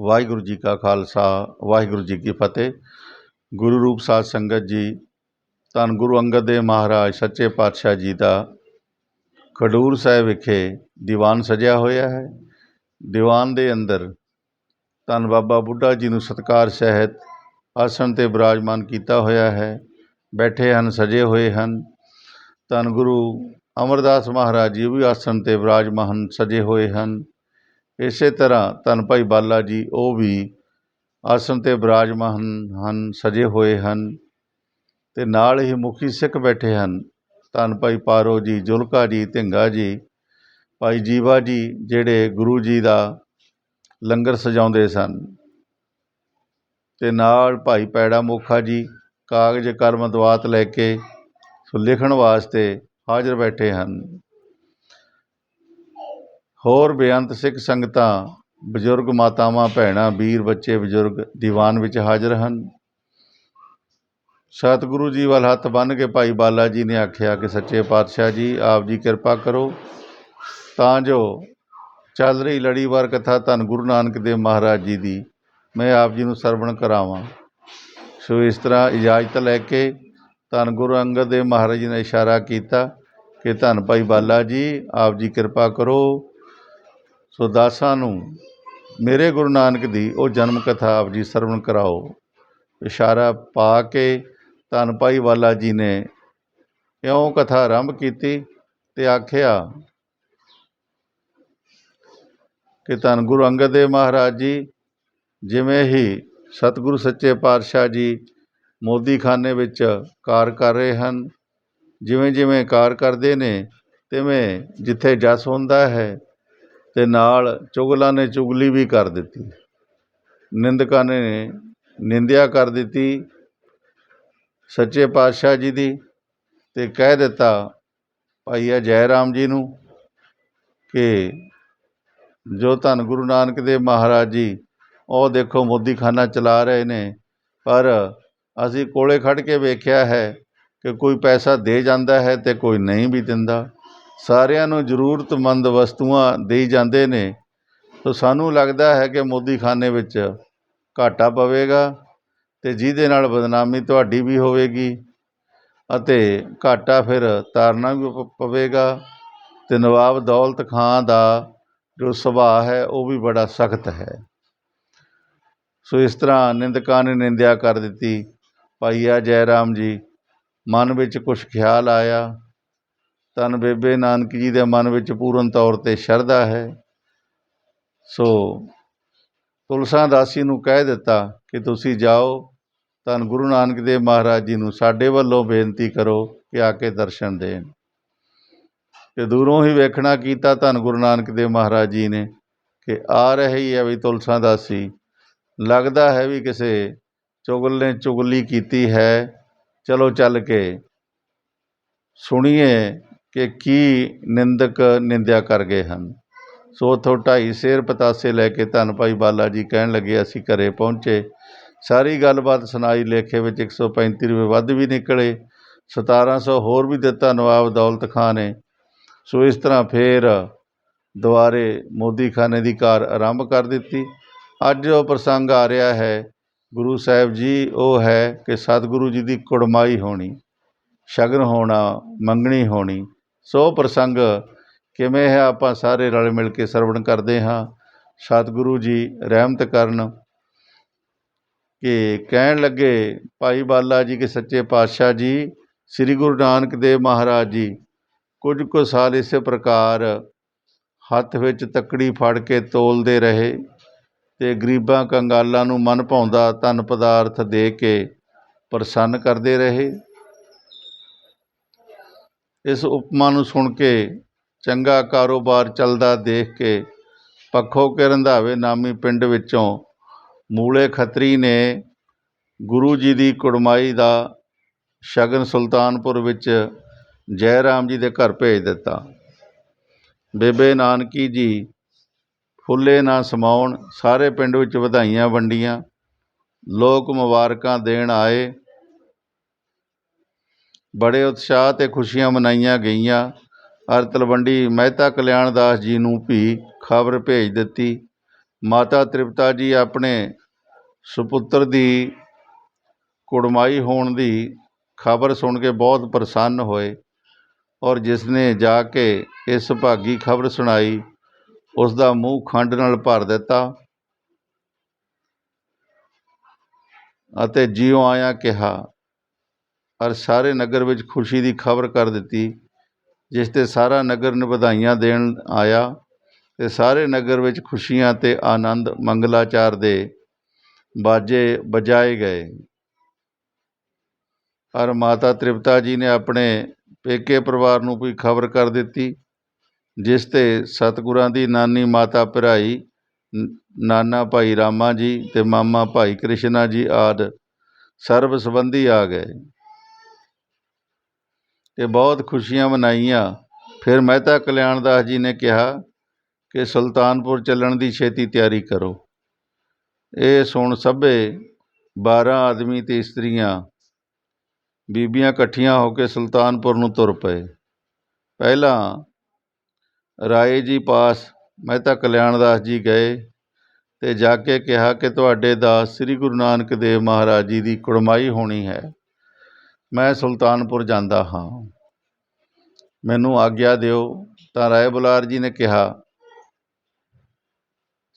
ਵਾਹਿਗੁਰੂ ਜੀ ਕਾ ਖਾਲਸਾ, ਵਾਹਿਗੁਰੂ ਜੀ ਕੀ ਫਤਿਹ। ਗੁਰੂ ਰੂਪ ਸਾਧ ਸੰਗਤ ਜੀ, ਧੰਨ ਗੁਰੂ ਅੰਗਦ ਦੇਵ ਮਹਾਰਾਜ, ਸੱਚੇ ਪਾਤਸ਼ਾਹ ਜੀ ਦਾ ਖਡੂਰ ਸਾਹਿਬ ਵਿਖੇ ਦੀਵਾਨ ਸਜਿਆ ਹੋਇਆ ਹੈ। ਦੀਵਾਨ ਦੇ ਅੰਦਰ ਧੰਨ ਬਾਬਾ ਬੁੱਢਾ ਜੀ ਨੂੰ ਸਤਕਾਰ ਸਹਿਤ ਆਸਣ ਤੇ ਬਿਰਾਜਮਾਨ ਕੀਤਾ ਹੋਇਆ ਹੈ। ਬੈਠੇ ਹਨ, ਸਜੇ ਹੋਏ ਹਨ। ਧੰਨ ਗੁਰੂ ਅਮਰਦਾਸ ਮਹਾਰਾਜ ਜੀ ਵੀ ਆਸਣ ਤੇ ਬਿਰਾਜਮਾਨ ਸਜੇ ਹੋਏ ਹਨ। ਇਸੇ ਤਰ੍ਹਾਂ ਧੰਨ ਭਾਈ ਬਾਲਾ ਜੀ, ਉਹ ਵੀ ਆਸਣ ਤੇ ਬਿਰਾਜਮਾਨ ਹਨ, ਸਜੇ ਹੋਏ ਹਨ ਤੇ ਨਾਲ ਹੀ ਮੁਖੀ ਸਿੱਖ ਬੈਠੇ ਹਨ। ਧੰਨ ਭਾਈ ਪਾਰੋ ਜੀ, ਜੁਲਕਾ ਜੀ, ਢਿੰਗਾ ਜੀ, ਭਾਈ ਜੀਵਾ ਜੀ, ਜਿਹੜੇ ਗੁਰੂ ਜੀ ਦਾ ਲੰਗਰ ਸਜਾਉਂਦੇ ਸਨ। ਤੇ ਨਾਲ ਭਾਈ ਪੈੜਾ ਮੋਖਾ ਜੀ, ਕਾਗਜ਼, ਕਲਮ, ਦਵਾਤ ਲੈ ਕੇ ਸੋ ਲਿਖਣ ਵਾਸਤੇ ਹਾਜ਼ਰ ਬੈਠੇ ਹਨ। ਹੋਰ ਬੇਅੰਤ ਸਿੱਖ ਸੰਗਤਾਂ, ਬਜ਼ੁਰਗ ਮਾਤਾਵਾਂ, ਭੈਣਾਂ, ਵੀਰ ਬੱਚੇ, ਬਜ਼ੁਰਗ ਦੀਵਾਨ ਵਿੱਚ ਹਾਜ਼ਰ ਹਨ। ਸਤਿਗੁਰੂ ਜੀ ਵੱਲ ਹੱਥ ਬੰਨ੍ਹ ਕੇ ਭਾਈ ਬਾਲਾ ਜੀ ਨੇ ਆਖਿਆ ਕਿ ਸੱਚੇ ਪਾਤਸ਼ਾਹ ਜੀ, ਆਪ ਜੀ ਕਿਰਪਾ ਕਰੋ, ਤਾਂ ਜੋ ਚੱਲ ਰਹੀ ਲੜੀਵਾਰ ਕਥਾ ਧੰਨ ਗੁਰੂ ਨਾਨਕ ਦੇਵ ਮਹਾਰਾਜ ਜੀ ਦੀ ਮੈਂ ਆਪ ਜੀ ਨੂੰ ਸਰਵਣ ਕਰਾਵਾਂ। ਸੋ ਇਸ ਤਰ੍ਹਾਂ ਇਜਾਜ਼ਤ ਲੈ ਕੇ ਧੰਨ ਗੁਰੂ ਅੰਗਦ ਦੇਵ ਮਹਾਰਾਜ ਜੀ ਨੇ ਇਸ਼ਾਰਾ ਕੀਤਾ ਕਿ ਧੰਨ ਭਾਈ ਬਾਲਾ ਜੀ, ਆਪ ਜੀ ਕਿਰਪਾ ਕਰੋ ਸੋ ਦਾਸਾਂ ਨੂੰ ਮੇਰੇ ਗੁਰੂ ਨਾਨਕ ਦੀ ਉਹ ਜਨਮ ਕਥਾ ਆਪ ਜੀ ਸਰਵਣ ਕਰਾਓ। ਇਸ਼ਾਰਾ ਪਾ ਕੇ ਧੰਨ ਭਾਈ ਬਾਲਾ ਜੀ ਨੇ ਇਉਂ ਕਥਾ ਆਰੰਭ ਕੀਤੀ ਤੇ ਆਖਿਆ ਕਿ ਧੰਨ ਗੁਰੂ ਅੰਗਦ ਦੇਵ ਮਹਾਰਾਜ ਜੀ, ਜਿਵੇਂ ਹੀ ਸਤਿਗੁਰੂ ਸੱਚੇ ਪਾਤਸ਼ਾਹ ਜੀ ਮੋਦੀਖਾਨੇ ਵਿੱਚ ਕਾਰ ਕਰ ਰਹੇ ਹਨ ਜਿਵੇਂ ਜਿਵੇਂ ਕਾਰ ਕਰਦੇ ਨੇ, ਤਿਵੇਂ ਜਿੱਥੇ ਜਸ ਹੁੰਦਾ ਹੈ ਅਤੇ ਨਾਲ ਚੁਗਲਾਂ ਨੇ ਚੁਗਲੀ ਵੀ ਕਰ ਦਿੱਤੀ। ਨਿੰਦਕਾਂ ਨੇ ਨਿੰਦਿਆ ਕਰ ਦਿੱਤੀ। ਸੱਚੇ ਪਾਤਸ਼ਾਹ ਜੀ ਦੀ ਅਤੇ ਕਹਿ ਦਿੱਤਾ ਭਾਈਆ ਜੈ ਰਾਮ ਜੀ ਨੂੰ ਕਿ ਜੋ ਧੰਨ ਗੁਰੂ ਨਾਨਕ ਦੇਵ ਮਹਾਰਾਜ ਜੀ, ਉਹ ਦੇਖੋ ਮੋਦੀਖਾਨਾ ਚਲਾ ਰਹੇ ਨੇ, ਪਰ ਅਸੀਂ ਕੋਲੇ ਖੜ ਕੇ ਵੇਖਿਆ ਹੈ ਕਿ ਕੋਈ ਪੈਸਾ ਦੇ ਜਾਂਦਾ ਹੈ ਅਤੇ ਕੋਈ ਨਹੀਂ ਵੀ ਦਿੰਦਾ। ਸਾਰਿਆਂ ਨੂੰ ਜ਼ਰੂਰਤਮੰਦ ਵਸਤੂਆਂ ਦੇਈ ਜਾਂਦੇ ਨੇ, ਤਾਂ ਸਾਨੂੰ ਲੱਗਦਾ ਹੈ ਕਿ ਮੋਦੀਖਾਨੇ ਵਿੱਚ ਘਾਟਾ ਪਵੇਗਾ ਅਤੇ ਜਿਹਦੇ ਨਾਲ ਬਦਨਾਮੀ ਤੁਹਾਡੀ ਵੀ ਹੋਵੇਗੀ ਅਤੇ ਘਾਟਾ ਫਿਰ ਤਾਰਨਾ ਵੀ ਪਵੇਗਾ ਅਤੇ ਨਵਾਬ ਦੌਲਤ ਖਾਂ ਦਾ ਜੋ ਸੁਭਾਅ ਹੈ, ਉਹ ਵੀ ਬੜਾ ਸਖਤ ਹੈ। ਸੋ ਇਸ ਤਰ੍ਹਾਂ ਨਿੰਦਕਾਂ ਨੇ ਨਿੰਦਿਆ ਕਰ ਦਿੱਤੀ। ਭਾਈਆ ਜੈ ਰਾਮ ਜੀ, ਮਨ ਵਿੱਚ ਕੁਝ ਖਿਆਲ ਆਇਆ। ਧੰਨ ਬੇਬੇ ਨਾਨਕ ਜੀ ਦੇ ਮਨ ਵਿੱਚ ਪੂਰਨ ਤੌਰ ਤੇ ਸ਼ਰਧਾ ਹੈ। ਸੋ ਤੁਲਸਾ ਦਾਸੀ ਨੂੰ ਕਹਿ ਦਿੱਤਾ ਕਿ ਤੁਸੀਂ ਜਾਓ, ਧੰਨ ਗੁਰੂ ਨਾਨਕ ਦੇਵ ਮਹਾਰਾਜ ਜੀ ਨੂੰ ਸਾਡੇ ਵੱਲੋਂ ਬੇਨਤੀ ਕਰੋ ਕਿ ਆ ਕੇ ਦਰਸ਼ਨ ਦੇਣ। ਤੇ ਦੂਰੋਂ ਹੀ ਵੇਖਣਾ ਕੀਤਾ ਧੰਨ ਗੁਰੂ ਨਾਨਕ ਦੇਵ ਮਹਾਰਾਜ ਜੀ ਨੇ ਕਿ ਆ ਰਹੀ ਹੈ ਵੀ ਤੁਲਸਾ ਦਾਸੀ। ਲੱਗਦਾ ਹੈ ਵੀ ਕਿਸੇ ਚੁਗਲ ਨੇ ਚੁਗਲੀ ਕੀਤੀ ਹੈ। ਚਲੋ ਚੱਲ ਕੇ ਸੁਣੀਏ ਕਿ ਕੀ ਨਿੰਦਕ ਨਿੰਦਿਆ ਕਰ ਗਏ ਹਨ। ਸੋ ਉੱਥੋਂ ਢਾਈ ਸੇਰ ਪਤਾਸੇ ਲੈ ਕੇ ਧੰਨ ਭਾਈ ਬਾਲਾ ਜੀ ਕਹਿਣ ਲੱਗੇ, ਅਸੀਂ ਘਰੇ ਪਹੁੰਚੇ। ਸਾਰੀ ਗੱਲਬਾਤ ਸੁਣਾਈ, ਲੇਖੇ ਵਿੱਚ 135 ਰੁਪਏ ਵੱਧ ਵੀ ਨਿਕਲੇ 1700 ਹੋਰ ਵੀ ਦਿੱਤਾ ਨਵਾਬ ਦੌਲਤ ਖਾਂ ਨੇ। ਸੋ ਇਸ ਤਰ੍ਹਾਂ ਫੇਰ ਦੁਆਰੇ ਮੋਦੀ ਖਾਨੇ ਦੀ ਕਾਰ ਆਰੰਭ ਕਰ ਦਿੱਤੀ। ਅੱਜ ਉਹ ਪ੍ਰਸੰਗ ਆ ਰਿਹਾ ਹੈ, ਗੁਰੂ ਸਾਹਿਬ ਜੀ, ਉਹ ਹੈ ਕਿ ਸਤਿਗੁਰੂ ਜੀ ਦੀ ਕੁੜਮਾਈ ਹੋਣੀ, ਸ਼ਗਨ ਹੋਣਾ, ਮੰਗਣੀ ਹੋਣੀ ਸੋ ਪ੍ਰਸੰਗ, ਕਿਵੇਂ ਹੈ ਆਪਾਂ ਸਾਰੇ ਰਲ ਮਿਲ ਕੇ ਸਰਵਣ ਕਰਦੇ ਹਾਂ? ਸਤਿਗੁਰੂ ਜੀ ਰਹਿਮਤ ਕਰਨ ਕਿ ਕਹਿਣ ਲੱਗੇ, ਭਾਈ ਬਾਲਾ ਜੀ ਕੇ ਸੱਚੇ ਪਾਤਸ਼ਾਹ ਜੀ, ਸ੍ਰੀ ਗੁਰੂ ਨਾਨਕ ਦੇਵ ਮਹਾਰਾਜ ਜੀ, ਕੁਝ ਕੁ ਸਾਲ ਇਸੇ ਪ੍ਰਕਾਰ ਹੱਥ ਵਿੱਚ ਤੱਕੜੀ ਫੜ ਕੇ ਤੋਲਦੇ ਰਹੇ ਤੇ ਗਰੀਬਾਂ ਕੰਗਾਲਾਂ ਨੂੰ ਮਨ ਭਾਉਂਦਾ ਧਨ ਪਦਾਰਥ ਦੇ ਕੇ ਪ੍ਰਸੰਨ ਕਰਦੇ ਰਹੇ। ਇਸ ਉਪਮਾ ਨੂੰ ਸੁਣ ਕੇ ਚੰਗਾ ਕਾਰੋਬਾਰ ਚੱਲਦਾ ਦੇਖ ਕੇ ਪੱਖੋ ਕੇ ਰੰਧਾਵੇ ਨਾਮੀ ਪਿੰਡ ਵਿੱਚੋਂ ਮੂਲੇ ਖੱਤਰੀ ਨੇ ਗੁਰੂ ਜੀ ਦੀ ਕੁੜਮਾਈ ਦਾ ਸ਼ਗਨ ਸੁਲਤਾਨਪੁਰ ਵਿੱਚ ਜੈ ਰਾਮ ਜੀ ਦੇ ਘਰ ਭੇਜ ਦਿੱਤਾ। ਬੇਬੇ ਨਾਨਕੀ ਜੀ ਫੁੱਲੇ ਨਾ ਸਮਾਉਣ, ਸਾਰੇ ਪਿੰਡ ਵਿੱਚ ਵਧਾਈਆਂ ਵੰਡੀਆਂ, ਲੋਕ ਮੁਬਾਰਕਾਂ ਦੇਣ ਆਏ ਬੜੇ ਉਤਸ਼ਾਹ ਅਤੇ ਖੁਸ਼ੀਆਂ ਮਨਾਈਆਂ ਗਈਆਂ। ਅਰ ਤਲਵੰਡੀ ਮਹਿਤਾ ਕਲਿਆਣ ਦਾਸ ਜੀ ਨੂੰ ਵੀ ਖਬਰ ਭੇਜ ਦਿੱਤੀ। ਮਾਤਾ ਤ੍ਰਿਪਤਾ ਜੀ ਆਪਣੇ ਸੁਪੁੱਤਰ ਦੀ ਕੁੜਮਾਈ ਹੋਣ ਦੀ ਖਬਰ ਸੁਣ ਕੇ ਬਹੁਤ ਪ੍ਰਸੰਨ ਹੋਏ ਔਰ ਜਿਸ ਨੇ ਜਾ ਕੇ ਇਸ ਭਾਗੀ ਖਬਰ ਸੁਣਾਈ, ਉਸ ਦਾ ਮੂੰਹ ਖੰਡ ਨਾਲ ਭਰ ਦਿੱਤਾ ਅਤੇ ਜਿਉ ਆਇਆ ਕਿਹਾ ਔਰ ਸਾਰੇ ਨਗਰ ਵਿੱਚ ਖੁਸ਼ੀ ਦੀ ਖਬਰ ਕਰ ਦਿੱਤੀ, ਜਿਸ ਤੇ ਸਾਰਾ ਨਗਰ ਨੂੰ ਵਧਾਈਆਂ ਦੇਣ ਆਇਆ ਤੇ ਸਾਰੇ ਨਗਰ ਵਿੱਚ ਖੁਸ਼ੀਆਂ ਤੇ ਆਨੰਦ ਮੰਗਲਾਚਾਰ ਦੇ ਬਾਜੇ ਵਜਾਏ ਗਏ। ਔਰ ਮਾਤਾ ਤ੍ਰਿਪਤਾ ਜੀ ਨੇ ਆਪਣੇ ਪੇਕੇ ਪਰਿਵਾਰ ਨੂੰ ਕੋਈ ਖਬਰ ਕਰ ਦਿੱਤੀ, ਜਿਸ ਤੇ ਸਤਿਗੁਰਾਂ ਦੀ ਨਾਨੀ ਮਾਤਾ ਭਰਾਈ ਨਾਨਾ ਭਾਈ ਰਾਮਾ ਜੀ ਤੇ ਮਾਮਾ ਭਾਈ ਕ੍ਰਿਸ਼ਨਾ ਜੀ ਆਦ ਸਰਬ ਸੰਬੰਧੀ ਆ ਗਏ। ਅਤੇ ਬਹੁਤ ਖੁਸ਼ੀਆਂ ਮਨਾਈਆਂ। ਫਿਰ ਮਹਿਤਾ ਕਲਿਆਣ ਦਾਸ ਜੀ ਨੇ ਕਿਹਾ ਕਿ ਸੁਲਤਾਨਪੁਰ ਚੱਲਣ ਦੀ ਛੇਤੀ ਤਿਆਰੀ ਕਰੋ। ਇਹ ਸੁਣ ਸਭੇ 12 ਆਦਮੀ ਤੇ ਇਸਤਰੀਆਂ ਬੀਬੀਆਂ ਇਕੱਠੀਆਂ ਹੋ ਕੇ ਸੁਲਤਾਨਪੁਰ ਨੂੰ ਤੁਰ ਪਏ। ਪਹਿਲਾਂ ਰਾਏ ਜੀ ਪਾਸ ਮਹਿਤਾ ਕਲਿਆਣ ਦਾਸ ਜੀ ਗਏ ਤੇ ਜਾ ਕੇ ਕਿਹਾ ਕਿ ਤੁਹਾਡੇ ਦਾਸ ਸ੍ਰੀ ਗੁਰੂ ਨਾਨਕ ਦੇਵ ਮਹਾਰਾਜ ਜੀ ਦੀ ਕੁੜਮਾਈ ਹੋਣੀ ਹੈ। ਮੈਂ ਸੁਲਤਾਨਪੁਰ ਜਾਂਦਾ ਹਾਂ। ਮੈਨੂੰ ਆਗਿਆ ਦਿਓ, ਤਾਂ ਰਾਏ ਬੁਲਾਰ ਜੀ ਨੇ ਕਿਹਾ।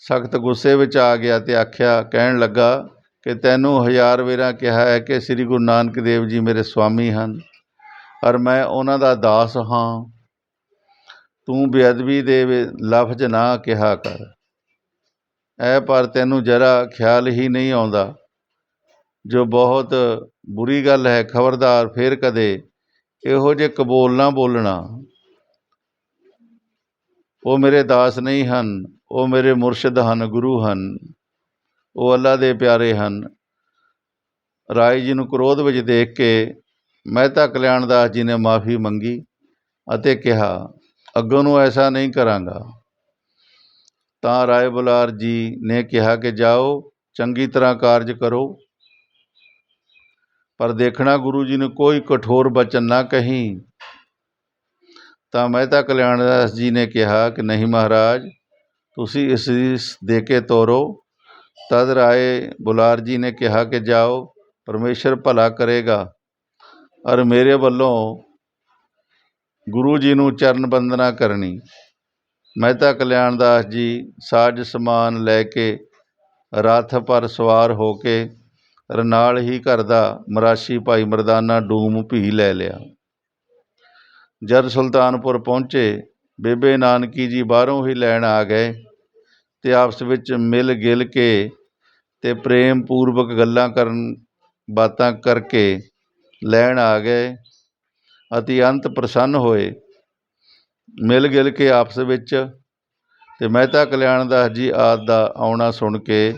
ਸਖਤ ਗੁੱਸੇ ਵਿੱਚ ਆ ਗਿਆ ਤੇ ਆਖਿਆ, ਕਹਿਣ ਲੱਗਾ ਕਿ ਤੈਨੂੰ ਹਜ਼ਾਰ ਵੇਰਾ ਕਿਹਾ ਹੈ ਕਿ ਸ੍ਰੀ ਗੁਰੂ ਨਾਨਕ ਦੇਵ ਜੀ ਮੇਰੇ ਸਵਾਮੀ ਹਨ, ਔਰ ਮੈਂ ਉਹਨਾਂ ਦਾ ਦਾਸ ਹਾਂ। ਤੂੰ ਬੇਅਦਬੀ ਦੇ ਲਫ਼ਜ਼ ਨਾ ਕਿਹਾ ਕਰ। ਐ ਪਰ ਤੈਨੂੰ ਜਰਾ ਖਿਆਲ ਹੀ ਨਹੀਂ ਆਉਂਦਾ। ਜੋ ਬਹੁਤ ਬੁਰੀ ਗੱਲ ਹੈ, ਖਬਰਦਾਰ ਫੇਰ ਕਦੇ ਇਹੋ ਜਿਹੇ ਕਬੋਲ ਨਾ ਬੋਲਣਾ। ਉਹ ਮੇਰੇ ਦਾਸ ਨਹੀਂ ਹਨ, ਉਹ ਮੇਰੇ ਮੁਰਸ਼ਿਦ ਹਨ, ਗੁਰੂ ਹਨ, ਉਹ ਅੱਲਾ ਦੇ ਪਿਆਰੇ ਹਨ। ਰਾਏ ਜੀ ਨੂੰ ਕ੍ਰੋਧ ਵਿੱਚ ਦੇਖ ਕੇ ਮਹਿਤਾ ਕਲਿਆਣਦਾਸ ਜੀ ਨੇ ਮਾਫੀ ਮੰਗੀ ਅਤੇ ਕਿਹਾ, ਅੱਗੋਂ ਨੂੰ ਐਸਾ ਨਹੀਂ ਕਰਾਂਗਾ। ਤਾਂ ਰਾਏ ਬੁਲਾਰ ਜੀ ਨੇ ਕਿਹਾ ਕਿ ਜਾਓ, ਚੰਗੀ ਤਰ੍ਹਾਂ ਕਾਰਜ ਕਰੋ ਪਰ ਦੇਖਣਾ ਗੁਰੂ ਜੀ ਨੂੰ ਕੋਈ ਕਠੋਰ ਬਚਨ ਨਾ ਕਹੀ। ਤਾਂ ਮਹਿਤਾ ਕਲਿਆਣਦਾਸ ਜੀ ਨੇ ਕਿਹਾ ਕਿ ਨਹੀਂ ਮਹਾਰਾਜ, ਤੁਸੀਂ ਇਸ ਦੇ ਕੇ ਤੋਰੋ। ਤਦ ਰਾਏ ਬੁਲਾਰ ਜੀ ਨੇ ਕਿਹਾ ਕਿ ਜਾਓ, ਪਰਮੇਸ਼ਰ ਭਲਾ ਕਰੇਗਾ। ਔਰ ਮੇਰੇ ਵੱਲੋਂ ਗੁਰੂ ਜੀ ਨੂੰ ਚਰਨ ਬੰਦਨਾ ਕਰਨੀ। ਮਹਿਤਾ ਕਲਿਆਣਦਾਸ ਜੀ ਸਾਜ ਸਮਾਨ ਲੈ ਕੇ ਰਥ ਪਰ ਸਵਾਰ ਹੋ ਕੇ ਨਾਲ ਹੀ ਘਰ ਦਾ ਮਰਾਸ਼ੀ ਭਾਈ ਮਰਦਾਨਾ ਡੂਮ ਭੀ ਲੈ ਲਿਆ। ਜਦ ਸੁਲਤਾਨਪੁਰ ਪਹੁੰਚੇ, ਬੇਬੇ ਨਾਨਕੀ ਜੀ ਬਾਹਰੋਂ ਹੀ ਲੈਣ ਆ ਗਏ ਤੇ ਆਪਸ ਵਿੱਚ ਮਿਲ ਗਿਲ ਕੇ ਤੇ ਪ੍ਰੇਮ ਪੂਰਵਕ ਗੱਲਾਂ ਕਰਨ ਬਾਤਾਂ ਕਰਕੇ ਲੈਣ ਆ ਗਏ। ਅਤੇ ਅੰਤ ਪ੍ਰਸੰਨ ਹੋਏ। ਮਿਲ ਗਿਲ ਕੇ ਆਪਸ ਵਿੱਚ ਤੇ ਮਹਿਤਾ ਕਲਿਆਣ ਦਾਸ ਜੀ ਆਦ ਦਾ ਆਉਣਾ ਸੁਣ ਕੇ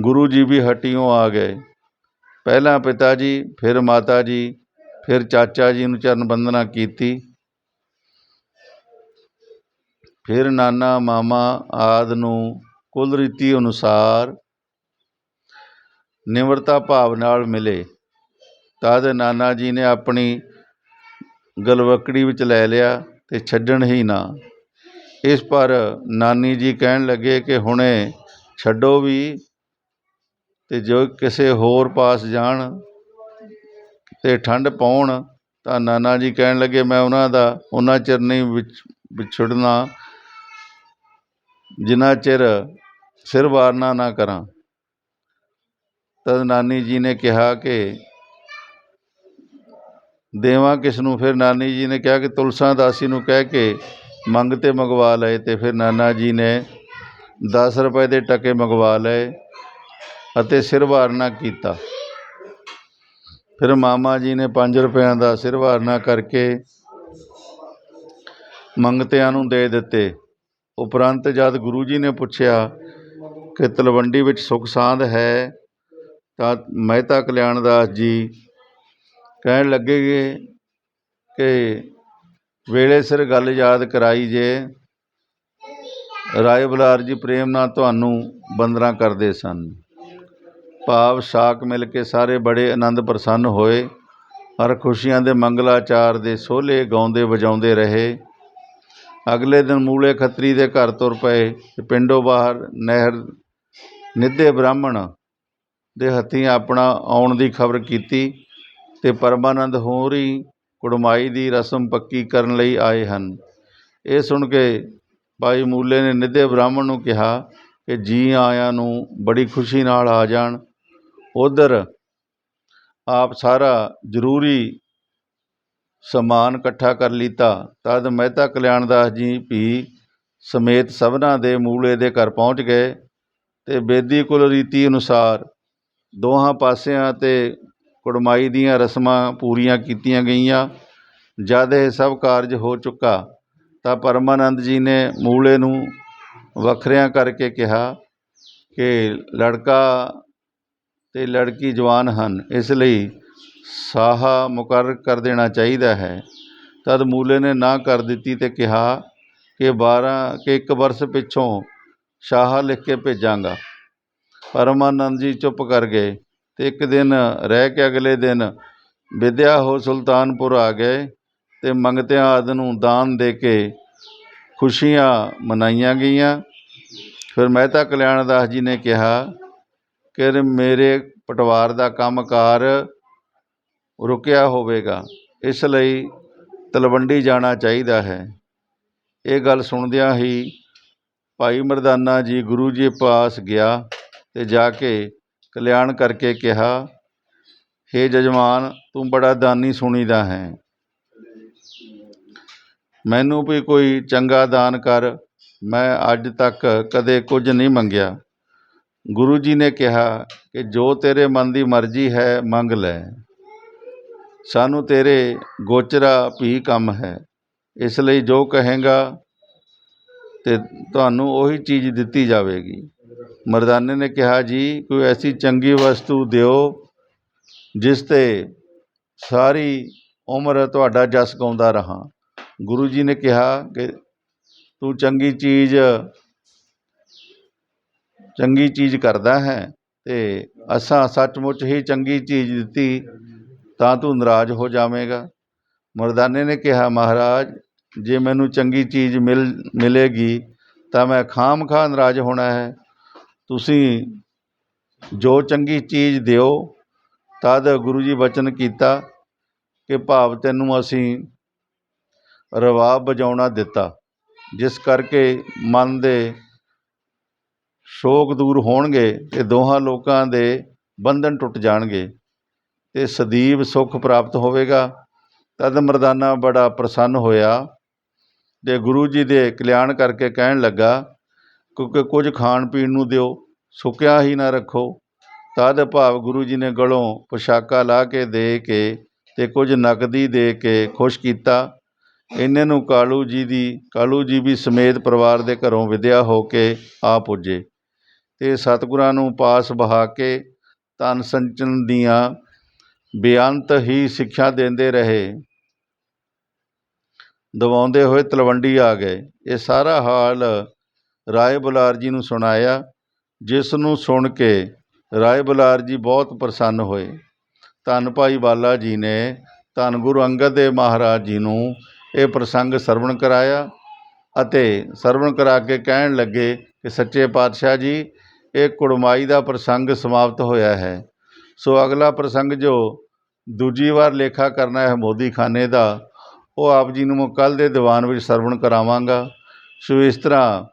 ਗੁਰੂ ਜੀ ਵੀ ਹਟਿਓਂ ਆ ਗਏ। ਪਹਿਲਾਂ ਪਿਤਾ ਜੀ, ਫਿਰ ਮਾਤਾ ਜੀ, ਫਿਰ ਚਾਚਾ ਜੀ ਨੂੰ ਚਰਨ ਬੰਦਨਾ ਕੀਤੀ। ਫਿਰ ਨਾਨਾ, ਮਾਮਾ ਆਦ ਨੂੰ ਕੁਲ ਰੀਤੀ ਅਨੁਸਾਰ ਨਿਮਰਤਾ ਭਾਵ ਨਾਲ ਮਿਲੇ। ਤਦ ਨਾਨਾ ਜੀ ਨੇ ਆਪਣੀ ਗਲਵਕੜੀ ਵਿੱਚ ਲੈ ਲਿਆ ਤੇ ਛੱਡਣ ਹੀ ਨਾ। ਇਸ ਪਰ ਨਾਨੀ ਜੀ ਕਹਿਣ ਲੱਗੇ ਕਿ ਹੁਣੇ ਛੱਡੋ ਵੀ। ਅਤੇ ਜੋ ਕਿਸੇ ਹੋਰ ਪਾਸ ਜਾਣ ਅਤੇ ਠੰਡ ਪਾਉਣ, ਤਾਂ ਨਾਨਾ ਜੀ ਕਹਿਣ ਲੱਗੇ, ਮੈਂ ਉਹਨਾਂ ਦਾ ਉਹਨਾਂ ਚਿਰ ਨਹੀਂ ਵਿਛ, ਵਿਛੜਨਾ, ਜਿੰਨਾ ਚਿਰ ਸਿਰ ਵਾਰਨਾ ਨਾ ਕਰਾਂ। ਤਦ ਨਾਨੀ ਜੀ ਨੇ ਕਿਹਾ ਕਿ ਦੇਵਾਂ ਕਿਸ ਨੂੰ, ਫਿਰ ਨਾਨੀ ਜੀ ਨੇ ਕਿਹਾ ਕਿ ਤੁਲਸਾ ਦਾਸੀ ਨੂੰ ਕਹਿ ਕੇ ਮੰਗ ਤੇ ਮੰਗਵਾ ਲਏ ਤੇ ਫਿਰ ਨਾਨਾ ਜੀ ਨੇ 10 ਰੁਪਏ ਦੇ ਟਕੇ ਮੰਗਵਾ ਲਏ। ਅਤੇ ਸਿਰ ਵਾਰਨਾ ਕੀਤਾ। ਫਿਰ ਮਾਮਾ ਜੀ ਨੇ 5 ਰੁਪਇਆਂ ਦਾ ਸਿਰ ਵਾਰਨਾ ਕਰਕੇ ਮੰਗਤਿਆਂ ਨੂੰ ਦੇ ਦਿੱਤੇ। ਉਪਰੰਤ ਜਦ ਗੁਰੂ ਜੀ ਨੇ ਪੁੱਛਿਆ ਕਿ ਤਲਵੰਡੀ ਵਿੱਚ ਸੁਖ ਸਾਂਦ ਹੈ, ਤਾਂ ਮਹਿਤਾ ਕਲਿਆਣਦਾਸ ਜੀ ਕਹਿਣ ਲੱਗੇ ਕਿ ਵੇਲੇ ਸਿਰ ਗੱਲ ਯਾਦ ਕਰਾਈ ਜੇ, ਰਾਏ ਬੁਲਾਰ ਜੀ ਪ੍ਰੇਮ ਨਾਲ ਤੁਹਾਨੂੰ ਬੰਦਨਾ ਕਰਦੇ ਸਨ। ਭਾਵ ਸਾਕ ਮਿਲ ਕੇ ਸਾਰੇ ਬੜੇ ਆਨੰਦ ਪ੍ਰਸੰਨ ਹੋਏ। ਹਰ ਖੁਸ਼ੀਆਂ ਦੇ ਮੰਗਲਾਚਾਰ ਦੇ ਸੋਹਲੇ ਗਾਉਂਦੇ ਵਜਾਉਂਦੇ ਰਹੇ। ਅਗਲੇ ਦਿਨ ਮੂਲੇ ਖੱਤਰੀ ਦੇ ਘਰ ਤੁਰ ਪਏ ਤੇ ਪਿੰਡੋਂ ਬਾਹਰ ਨਹਿਰ ਨਿੱਧੇ ਬ੍ਰਾਹਮਣ ਦੇ ਹੱਥੀਂ ਆਪਣਾ ਆਉਣ ਦੀ ਖਬਰ ਕੀਤੀ ਤੇ ਪਰਮਾਨੰਦ ਹੋਰੀ ਕੁੜਮਾਈ ਦੀ ਰਸਮ ਪੱਕੀ ਕਰਨ ਲਈ ਆਏ ਹਨ। ਇਹ ਸੁਣ ਕੇ ਭਾਈ ਮੂਲੇ ਨੇ ਨਿੱਧੇ ਬ੍ਰਾਹਮਣ ਨੂੰ ਕਿਹਾ ਕਿ ਜੀ ਆਇਆਂ ਨੂੰ ਬੜੀ ਖੁਸ਼ੀ ਨਾਲ ਆ ਜਾਣ। ਉਧਰ ਆਪ ਸਾਰਾ ਜ਼ਰੂਰੀ ਸਮਾਨ ਇਕੱਠਾ ਕਰ ਲੀਤਾ। ਤਦ ਮਹਿਤਾ ਕਲਿਆਣ ਦਾਸ ਜੀ ਵੀ ਸਮੇਤ ਸਭਨਾਂ ਦੇ ਮੂਲੇ ਦੇ ਘਰ ਪਹੁੰਚ ਗਏ ਤੇ ਬੇਦੀ ਕੁਲ ਰੀਤੀ ਅਨੁਸਾਰ ਦੋਹਾਂ ਪਾਸਿਆਂ ਤੇ ਕੁੜਮਾਈ ਦੀਆਂ ਰਸਮਾਂ ਪੂਰੀਆਂ ਕੀਤੀਆਂ ਗਈਆਂ। ਜਦ ਇਹ ਸਭ ਕਾਰਜ ਹੋ ਚੁੱਕਾ ਤਾਂ ਪਰਮਾਨੰਦ ਜੀ ਨੇ ਮੂਲੇ ਨੂੰ ਵੱਖਰਿਆਂ ਕਰਕੇ ਕਿਹਾ ਕਿ ਲੜਕਾ ਅਤੇ ਲੜਕੀ ਜਵਾਨ ਹਨ, ਇਸ ਲਈ ਸਾਹਾ ਮੁਕਰਰ ਕਰ ਦੇਣਾ ਚਾਹੀਦਾ ਹੈ। ਤਦ ਮੂਲੇ ਨੇ ਨਾ ਕਰ ਦਿੱਤੀ ਅਤੇ ਕਿਹਾ ਕਿ 12 ਕਿ ਇੱਕ ਵਰਸ ਪਿੱਛੋਂ ਸ਼ਾਹਾ ਲਿਖ ਕੇ ਭੇਜਾਂਗਾ। ਪਰਮਾਨੰਦ ਜੀ ਚੁੱਪ ਕਰ ਗਏ ਅਤੇ ਇੱਕ ਦਿਨ ਰਹਿ ਕੇ ਅਗਲੇ ਦਿਨ ਵਿਦਿਆ ਹੋ ਸੁਲਤਾਨਪੁਰ ਆ ਗਏ ਅਤੇ ਮੰਗਤਿਆਂ ਆਦਿ ਨੂੰ ਦਾਨ ਦੇ ਕੇ ਖੁਸ਼ੀਆਂ ਮਨਾਈਆਂ ਗਈਆਂ। ਫਿਰ ਮਹਿਤਾ ਕਲਿਆਣ ਦਾਸ ਜੀ ਨੇ ਕਿਹਾ ਕਿ ਮੇਰੇ ਪਟਵਾਰ ਦਾ ਕੰਮਕਾਰ ਰੁਕਿਆ ਹੋਵੇਗਾ, ਇਸ ਲਈ ਤਲਵੰਡੀ ਜਾਣਾ ਚਾਹੀਦਾ ਹੈ। ਇਹ ਗੱਲ ਸੁਣਦਿਆਂ ਹੀ ਭਾਈ ਮਰਦਾਨਾ ਜੀ ਗੁਰੂ ਜੀ ਪਾਸ ਗਿਆ ਅਤੇ ਜਾ ਕੇ ਕਲਿਆਣ ਕਰਕੇ ਕਿਹਾ, ਹੇ ਜਜਮਾਨ, ਤੂੰ ਬੜਾ ਦਾਨੀ ਸੁਣੀਦਾ ਹੈ। ਮੈਨੂੰ ਵੀ ਕੋਈ ਚੰਗਾ ਦਾਨ ਕਰ। ਮੈਂ ਅੱਜ ਤੱਕ ਕਦੇ ਕੁਝ ਨਹੀਂ ਮੰਗਿਆ। ਗੁਰੂ ਜੀ ਨੇ ਕਿਹਾ ਕਿ ਜੋ ਤੇਰੇ ਮਨ ਦੀ ਮਰਜ਼ੀ ਹੈ, ਮੰਗ ਲੈ। ਸਾਨੂੰ ਤੇਰੇ ਗੋਚਰਾ ਵੀ ਕੰਮ ਹੈ। ਇਸ ਲਈ ਜੋ ਕਹੇਗਾ ਤੇ ਤੁਹਾਨੂੰ ਉਹੀ ਚੀਜ਼ ਦਿੱਤੀ ਜਾਵੇਗੀ। ਮਰਦਾਨੇ ਨੇ ਕਿਹਾ, ਜੀ, ਕੋਈ ਐਸੀ ਚੰਗੀ ਵਸਤੂ ਦਿਓ ਜਿਸ ਤੇ ਸਾਰੀ ਉਮਰ ਤੁਹਾਡਾ ਜਸ ਗਾਉਂਦਾ ਰਹਾ। ਗੁਰੂ ਜੀ ਨੇ ਕਿਹਾ ਕਿ ਤੂੰ ਚੰਗੀ ਚੀਜ਼ ਚੰਗੀ ਚੀਜ਼ ਕਰਦਾ ਹੈ ਤੇ ਅਸਾਂ ਸੱਚਮੁੱਚ ਹੀ ਚੰਗੀ ਚੀਜ਼ ਦਿੱਤੀ, ਤਾਂ ਤੂੰ ਨਾਰਾਜ਼ ਹੋ ਜਾਵੇਂਗਾ। ਮਰਦਾਨੇ ਨੇ ਕਿਹਾ, ਮਹਾਰਾਜ, ਜੇ ਮੈਨੂੰ ਚੰਗੀ ਚੀਜ਼ ਮਿਲ, ਮਿਲੇਗੀ, ਤਾਂ ਮੈਂ ਖਾਮ ਖਾ ਨਾਰਾਜ਼ ਹੋਣਾ ਹੈ। ਤੁਸੀਂ ਜੋ ਚੰਗੀ ਚੀਜ਼ ਦਿਓ, ਤਦ ਗੁਰੂ ਜੀ ਬਚਨ ਕੀਤਾ ਕਿ ਭਾਵ ਤੈਨੂੰ ਅਸੀਂ ਰਵਾਬ ਵਜਾਉਣਾ ਦਿੱਤਾ। ਜਿਸ ਕਰਕੇ ਮਨ ਦੇ ਸ਼ੋਕ ਦੂਰ ਹੋਣਗੇ ਤੇ ਦੋਹਾਂ ਲੋਕਾਂ ਦੇ ਬੰਧਨ ਟੁੱਟ ਜਾਣਗੇ ਤੇ ਸਦੀਵ ਸੁਖ ਪ੍ਰਾਪਤ ਹੋਵੇਗਾ। ਤਦ ਮਰਦਾਨਾ ਬੜਾ ਪ੍ਰਸੰਨ ਹੋਇਆ ਤੇ ਗੁਰੂ ਜੀ ਦੇ ਕਲਿਆਣ ਕਰਕੇ ਕਹਿਣ ਲੱਗਾ, ਕਿਉਂਕਿ ਕੁਝ ਖਾਣ ਪੀਣ ਨੂੰ ਦਿਓ, ਸੁੱਕਿਆ ਹੀ ਨਾ ਰੱਖੋ। ਤਦ ਭਾਵ ਗੁਰੂ ਜੀ ਨੇ ਗਲੋਂ ਪੁਸ਼ਾਕਾ ਲਾ ਕੇ ਦੇ ਕੇ ਤੇ ਕੁਝ ਨਕਦੀ ਦੇ ਕੇ ਖੁਸ਼ ਕੀਤਾ। ਇੰਨੇ ਨੂੰ ਕਾਲੂ ਜੀ ਦੀ, ਕਾਲੂ ਜੀ ਵੀ ਸਮੇਤ ਪਰਿਵਾਰ ਦੇ ਘਰੋਂ ਵਿਦਿਆ ਹੋ ਕੇ ਆ ਪੁੱਜੇ। ਅਤੇ ਸਤਿਗੁਰਾਂ ਨੂੰ ਪਾਸ ਬਹਾ ਕੇ ਤਨ ਸੰਚਨ ਦੀਆਂ ਬੇਅੰਤ ਹੀ ਸਿੱਖਿਆ ਦਿੰਦੇ ਰਹੇ। ਦਵਾਉਂਦੇ ਹੋਏ ਤਲਵੰਡੀ ਆ ਗਏ। ਇਹ ਸਾਰਾ ਹਾਲ ਰਾਏ ਬੁਲਾਰ ਜੀ ਨੂੰ ਸੁਣਾਇਆ, ਜਿਸ ਨੂੰ ਸੁਣ ਕੇ ਰਾਏ ਬੁਲਾਰ ਜੀ ਬਹੁਤ ਪ੍ਰਸੰਨ ਹੋਏ। ਧੰਨ ਭਾਈ ਬਾਲਾ ਜੀ ਨੇ ਧੰਨ ਗੁਰੂ ਅੰਗਦ ਦੇਵ ਮਹਾਰਾਜ ਜੀ ਨੂੰ ਇਹ ਪ੍ਰਸੰਗ ਸਰਵਣ ਕਰਾਇਆ ਅਤੇ ਸਰਵਣ ਕਰਾ ਕੇ ਕਹਿਣ ਲੱਗੇ ਕਿ ਸੱਚੇ ਪਾਤਸ਼ਾਹ ਜੀ ਇਹ ਕੁੜਮਾਈ ਦਾ ਪ੍ਰਸੰਗ ਸਮਾਪਤ ਹੋਇਆ ਹੈ। ਸੋ ਅਗਲਾ ਪ੍ਰਸੰਗ ਜੋ ਦੂਜੀ ਵਾਰ ਲੇਖਾ ਕਰਨਾ ਹੈ ਮੋਦੀ ਖਾਨੇ ਦਾ, ਉਹ ਆਪ ਜੀ ਨੂੰ ਮੈਂ ਕੱਲ੍ਹ ਦੇ ਦੀਵਾਨ ਵਿੱਚ ਸਰਵਣ ਕਰਾਵਾਂਗਾ। ਸੋ ਇਸ ਤਰ੍ਹਾਂ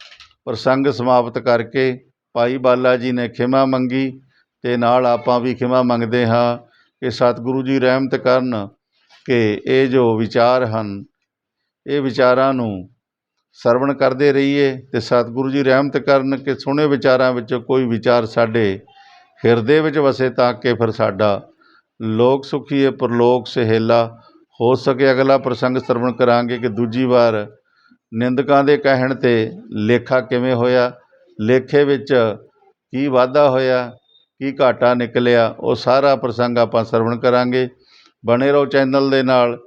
ਪ੍ਰਸੰਗ ਸਮਾਪਤ ਕਰਕੇ ਭਾਈ ਬਾਲਾ ਜੀ ਨੇ ਖਿਮਾ ਮੰਗੀ ਤੇ ਨਾਲ ਆਪਾਂ ਵੀ ਖਿਮਾ ਮੰਗਦੇ ਹਾਂ ਕਿ ਸਤਿਗੁਰੂ ਜੀ ਰਹਿਮਤ ਕਰਨ ਕਿ ਇਹ ਜੋ ਵਿਚਾਰ ਹਨ, ਇਹ ਵਿਚਾਰਾਂ ਨੂੰ ਸਰਵਣ ਕਰਦੇ ਰਹੀਏ ਤੇ ਸਤਿਗੁਰੂ ਜੀ ਰਹਿਮਤ ਕਰਨ ਕਿ ਸੁਣੇ ਵਿਚਾਰਾਂ ਵਿੱਚੋਂ ਕੋਈ ਵਿਚਾਰ ਸਾਡੇ ਹਿਰਦੇ ਵਿੱਚ ਵਸੇ ਤਾਂ ਕਿ ਫਿਰ ਸਾਡਾ ਲੋਕ ਸੁਖੀਏ ਪਰਲੋਕ ਸਹੇਲਾ। ਹੋ ਸਕੇ ਅਗਲਾ ਪ੍ਰਸੰਗ ਸਰਵਣ ਕਰਾਂਗੇ ਕਿ ਦੂਜੀ ਵਾਰ ਨਿੰਦਕਾਂ ਦੇ ਕਹਿਣ ਤੇ ਲੇਖਾ ਕਿਵੇਂ ਹੋਇਆ, ਲੇਖੇ ਵਿੱਚ ਕੀ ਵਾਧਾ ਹੋਇਆ, ਕੀ ਘਾਟਾ ਨਿਕਲਿਆ, ਉਹ ਸਾਰਾ ਪ੍ਰਸੰਗ ਆਪਾਂ ਸਰਵਣ ਕਰਾਂਗੇ। ਬਣੇ ਰਹੋ ਚੈਨਲ ਦੇ ਨਾਲ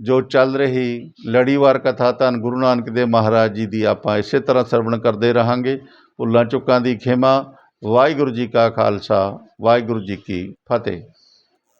ਜੋ ਚੱਲ ਰਹੀ ਲੜੀਵਾਰ ਕਥਾ ਧੰਨ ਗੁਰੂ ਨਾਨਕ ਦੇਵ ਮਹਾਰਾਜ ਜੀ ਦੀ ਆਪਾਂ ਇਸੇ ਤਰ੍ਹਾਂ ਸਰਵਣ ਕਰਦੇ ਰਹਾਂਗੇ। ਭੁੱਲਾਂ ਚੁੱਕਾਂ ਦੀ ਖਿਮਾ। ਵਾਹਿਗੁਰੂ ਜੀ ਕਾ ਖਾਲਸਾ, ਵਾਹਿਗੁਰੂ ਜੀ ਕੀ ਫਤਿਹ।